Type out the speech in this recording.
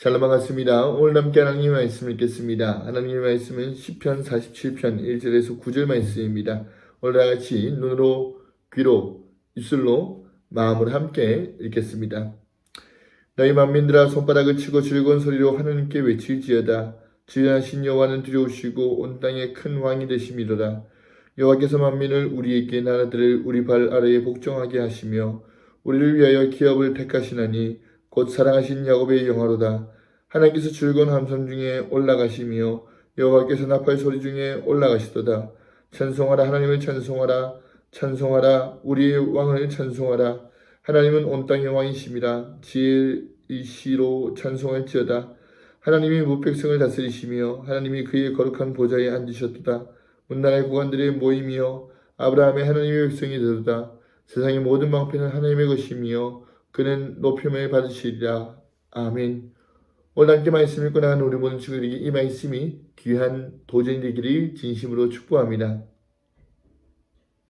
샬롬 반갑습니다. 오늘 함께 하나님의 말씀 읽겠습니다. 하나님의 말씀은 10편 47편 1절에서 9절 말씀입니다. 오늘 다 같이 눈으로 귀로 입술로 마음으로 함께 읽겠습니다. 너희 만민들아 손바닥을 치고 즐거운 소리로 하나님께 외칠지어다. 지연하신 여호와는 두려우시고 온 땅의 큰 왕이 되심이로다. 여호와께서 만민을 우리에게 나라들을 우리 발 아래에 복종하게 하시며 우리를 위하여 기업을 택하시나니 곧 사랑하신 야곱의 영화로다. 하나님께서 즐거운 함성 중에 올라가시며 여호와께서 나팔 소리 중에 올라가시도다. 찬송하라 하나님을 찬송하라 찬송하라 우리의 왕을 찬송하라 하나님은 온 땅의 왕이심이라 지혜이시로 찬송할지어다. 하나님이 무백성을 다스리시며 하나님이 그의 거룩한 보좌에 앉으셨도다. 문나라의 고관들의 모임이여 아브라함의 하나님의 백성이 되도다. 세상의 모든 방패는 하나님의 것이며 그는 높임을 받으시리라. 아멘. 오늘 함께 말씀 읽고 나간 우리 모든 친구들에게 이 말씀이 귀한 도전이 되기를 진심으로 축복합니다.